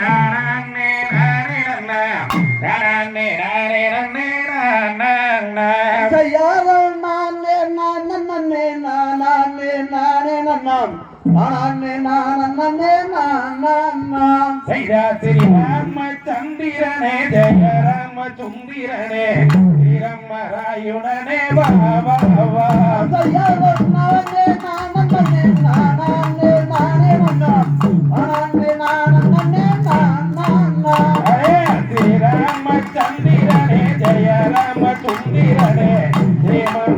நானே நானே நன்னா நானே நானே நன்னே நானா ஜெய ஸ்ரீ ராமச்சந்திரனே ஜெய ராமச்சந்திரனே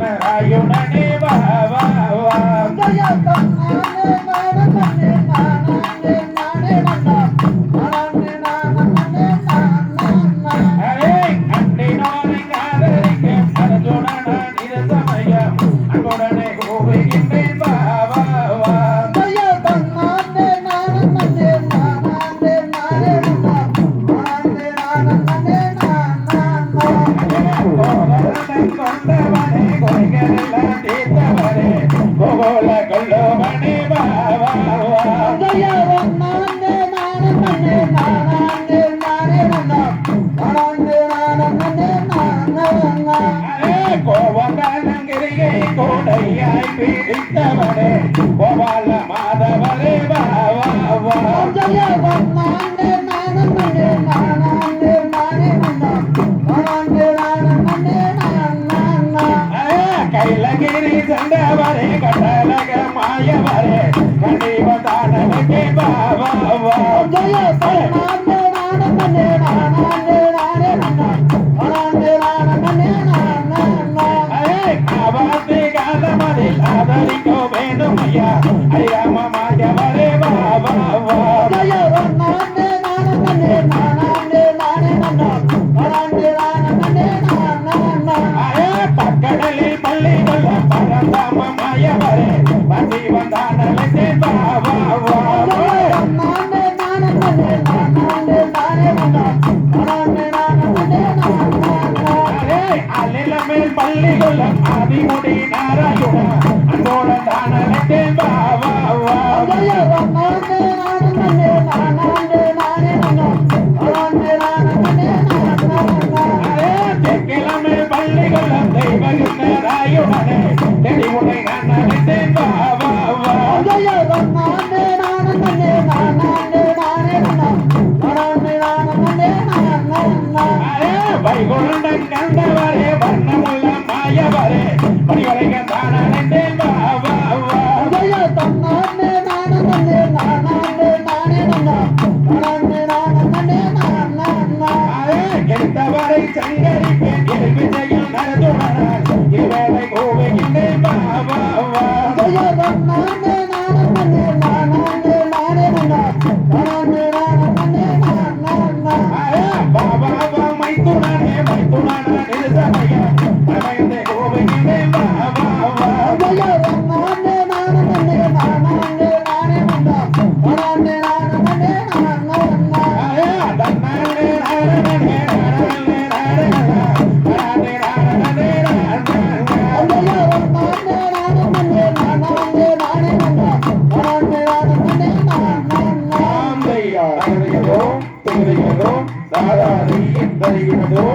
அரே கோடையாய் பீடித்தவனே கோபால மாதவரே கைலகிரி கடலக மாயவரே வேணும் ஐயா வா வா வா. அரே பக்கடலில் பள்ளி கொள்ள மாயவரே வந்தானே அலில மேல் பள்ளி கொள்ள ஆதிமுடி Bye. தருகிறதோ தாராதி தருகிறதோ